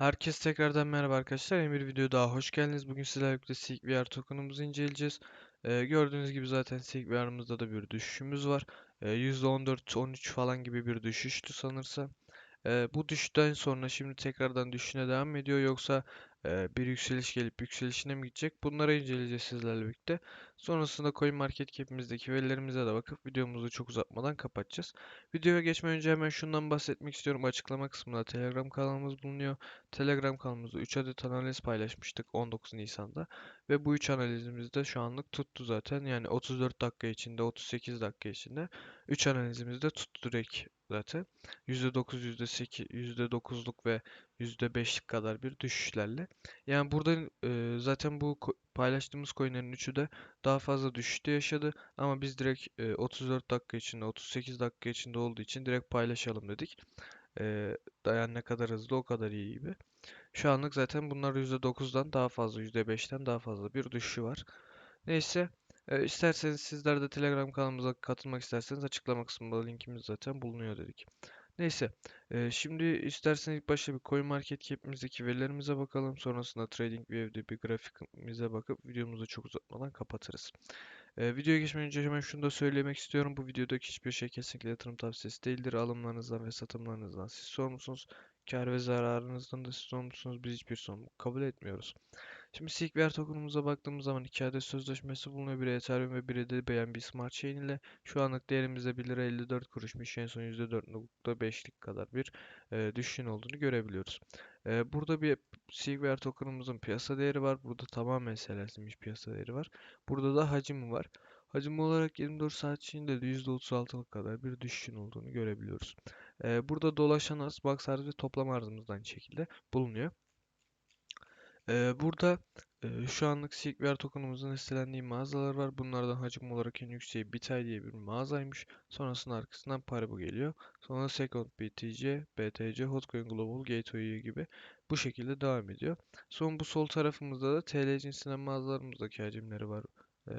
Herkes tekrardan merhaba arkadaşlar. Yeni bir video daha hoş geldiniz. Bugün sizlerle birlikte Silk VR token'ımızı inceleyeceğiz. Ee, gördüğünüz gibi zaten Silk VR'ımızda da bir düşüşümüz var. Ee, %14-13 falan gibi bir düşüştü sanırsam. Ee, bu düşüşten sonra şimdi tekrardan düşüşüne devam ediyor yoksa bir yükseliş gelip yükselişine mi gidecek? Bunları inceleyeceğiz sizlerle birlikte. Sonrasında CoinMarketCap'imizdeki verilerimize de bakıp videomuzu çok uzatmadan kapatacağız. Videoya geçmeden önce hemen şundan bahsetmek istiyorum. Açıklama kısmında Telegram kanalımız bulunuyor. Telegram kanalımızda 3 adet analiz paylaşmıştık 19 Nisan'da. Ve bu 3 analizimiz de şu anlık tuttu zaten. Yani 34 dakika içinde, 38 dakika içinde 3 analizimiz de tuttu direkt zaten. %9, %8, %9'luk ve %5'lik kadar bir düşüşlerle. Yani burada e, zaten bu paylaştığımız coinlerin üçü de daha fazla düşüşte yaşadı. Ama biz direkt e, 34 dakika içinde, 38 dakika içinde olduğu için direkt paylaşalım dedik. E, dayan ne kadar hızlı o kadar iyi gibi. Şu anlık zaten bunlar %9'dan daha fazla, %5'ten daha fazla bir düşüşü var. Neyse. E, isterseniz sizler de Telegram kanalımıza katılmak isterseniz açıklama kısmında linkimiz zaten bulunuyor dedik. Neyse. E, şimdi isterseniz ilk başta bir CoinMarketCap'imizdeki verilerimize bakalım. Sonrasında TradingView'de bir grafikimize bakıp videomuzu çok uzatmadan kapatırız. E, videoya geçmeden önce hemen şunu da söylemek istiyorum. Bu videodaki hiçbir şey kesinlikle yatırım tavsiyesi değildir. Alımlarınızdan ve satımlarınızdan siz sorumlusunuz. Kar ve zararınızdan da siz sorumlusunuz. Biz hiçbir sorumluluk kabul etmiyoruz. Şimdi SeekVR token'umuza baktığımız zaman iki adet sözleşmesi bulunuyor. Biri Ethereum ve biri de BNB Smart Chain ile. Şu anlık değerimizde 1 lira 54 kuruşmuş. En son %4.5'lik kadar bir e, düşüşün olduğunu görebiliyoruz. E, burada bir SeekVR token'ımızın piyasa değeri var. Burada tamamen selensilmiş piyasa değeri var. Burada da hacmi var. Hacim olarak 24 saat içinde de %36'lık kadar bir düşüşün olduğunu görebiliyoruz. E, burada dolaşan arz, box arz ve toplam arzımızdan şekilde bulunuyor. Ee, burada e, şu anlık SeekVR tokenımızın listelendiği mağazalar var. Bunlardan hacim olarak en yükseği Bitay diye bir mağazaymış. Sonrasında arkasından Paribu geliyor. Sonra Second BTC, BTC, Hotcoin Global, Gateway gibi bu şekilde devam ediyor. Son bu sol tarafımızda da TL cinsinden mağazalarımızdaki hacimleri var. Ee,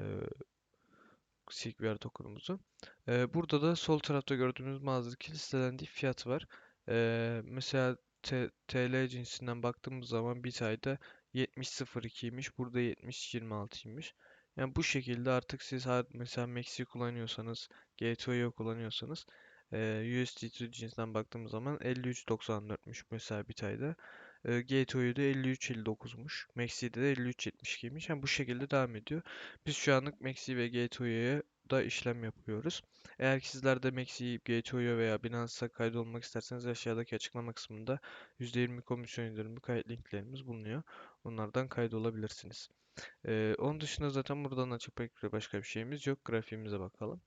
SeekVR tokenımızun. Ee, burada da sol tarafta gördüğünüz mağazadaki listelendiği fiyat var. Ee, mesela TL cinsinden baktığımız zaman bir ayda 70.02'ymiş. Burada 70.26'ymış. Yani bu şekilde artık siz mesela Maxi kullanıyorsanız, GTO'yu kullanıyorsanız e, USDT cinsinden baktığımız zaman 53.94'müş mesela bir ayda. E, da 53.59'muş. Maxi'de de 53.72'ymiş. Yani bu şekilde devam ediyor. Biz şu anlık Maxi ve GTO'ya da işlem yapıyoruz. Eğer ki sizler de Maxi, GTO'ya veya Binance'a kaydolmak isterseniz aşağıdaki açıklama kısmında %20 komisyon indirimi kayıt linklerimiz bulunuyor. Onlardan kaydolabilirsiniz. Ee, onun dışında zaten buradan açık başka bir şeyimiz yok. Grafiğimize bakalım.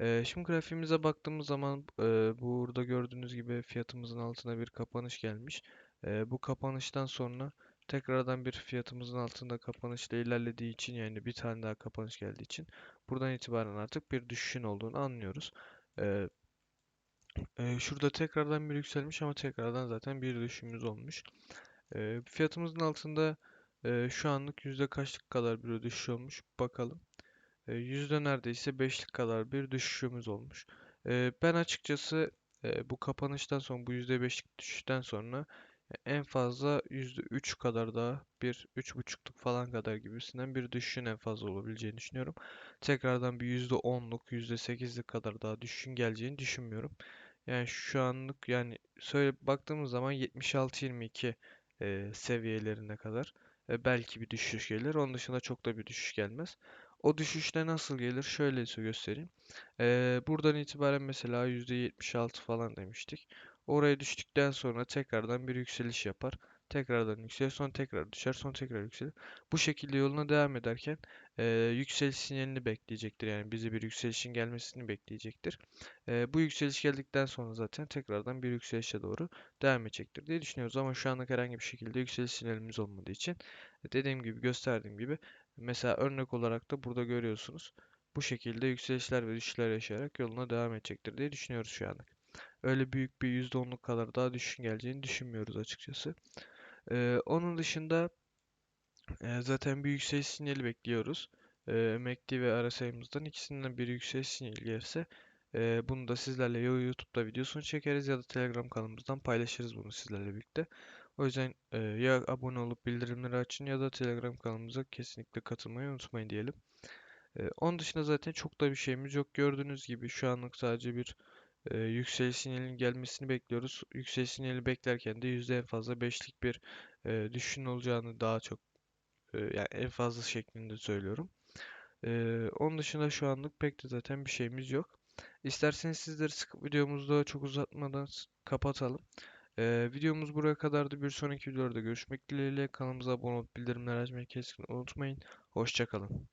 Ee, şimdi grafiğimize baktığımız zaman e, burada gördüğünüz gibi fiyatımızın altına bir kapanış gelmiş. E, bu kapanıştan sonra tekrardan bir fiyatımızın altında kapanışla ilerlediği için yani bir tane daha kapanış geldiği için buradan itibaren artık bir düşüşün olduğunu anlıyoruz. E, e, şurada tekrardan bir yükselmiş ama tekrardan zaten bir düşüşümüz olmuş. E, fiyatımızın altında e, şu anlık yüzde kaçlık kadar bir düşüş olmuş bakalım. E, yüzde neredeyse beşlik kadar bir düşüşümüz olmuş. E, ben açıkçası e, bu kapanıştan sonra bu yüzde beşlik düşüşten sonra en fazla %3 kadar daha bir 3.5'luk falan kadar gibisinden bir düşüşün en fazla olabileceğini düşünüyorum. Tekrardan bir %10'luk %8'lik kadar daha düşüşün geleceğini düşünmüyorum. Yani şu anlık yani söyle baktığımız zaman 76-22 e, seviyelerine kadar e, belki bir düşüş gelir. Onun dışında çok da bir düşüş gelmez. O düşüşte nasıl gelir? Şöyle göstereyim. E, buradan itibaren mesela %76 falan demiştik. Oraya düştükten sonra tekrardan bir yükseliş yapar. Tekrardan yükselir, sonra tekrar düşer, sonra tekrar yükselir. Bu şekilde yoluna devam ederken e, yükseliş sinyalini bekleyecektir. Yani bize bir yükselişin gelmesini bekleyecektir. E, bu yükseliş geldikten sonra zaten tekrardan bir yükselişe doğru devam edecektir diye düşünüyoruz. Ama şu anlık herhangi bir şekilde yükseliş sinyalimiz olmadığı için dediğim gibi gösterdiğim gibi mesela örnek olarak da burada görüyorsunuz. Bu şekilde yükselişler ve düşüşler yaşayarak yoluna devam edecektir diye düşünüyoruz şu anlık öyle büyük bir %10'luk kadar daha düşün geleceğini düşünmüyoruz açıkçası. Ee, onun dışında e, zaten bir yükseliş sinyali bekliyoruz. E, MACD ve RSI'mızdan ikisinden bir yükseliş sinyali gelirse e, bunu da sizlerle ya YouTube'da videosunu çekeriz ya da Telegram kanalımızdan paylaşırız bunu sizlerle birlikte. O yüzden e, ya abone olup bildirimleri açın ya da Telegram kanalımıza kesinlikle katılmayı unutmayın diyelim. E, onun dışında zaten çok da bir şeyimiz yok. Gördüğünüz gibi şu anlık sadece bir e, yükseliş sinyalinin gelmesini bekliyoruz. Yükseliş sinyali beklerken de yüzde en fazla 5'lik bir e, düşüşün olacağını daha çok e, yani en fazla şeklinde söylüyorum. E, onun dışında şu anlık pek de zaten bir şeyimiz yok. İsterseniz sizleri sıkıp videomuzu çok uzatmadan kapatalım. E, videomuz buraya kadardı. Bir sonraki videolarda görüşmek dileğiyle. Kanalımıza abone olup bildirimleri açmayı kesin unutmayın. Hoşça kalın.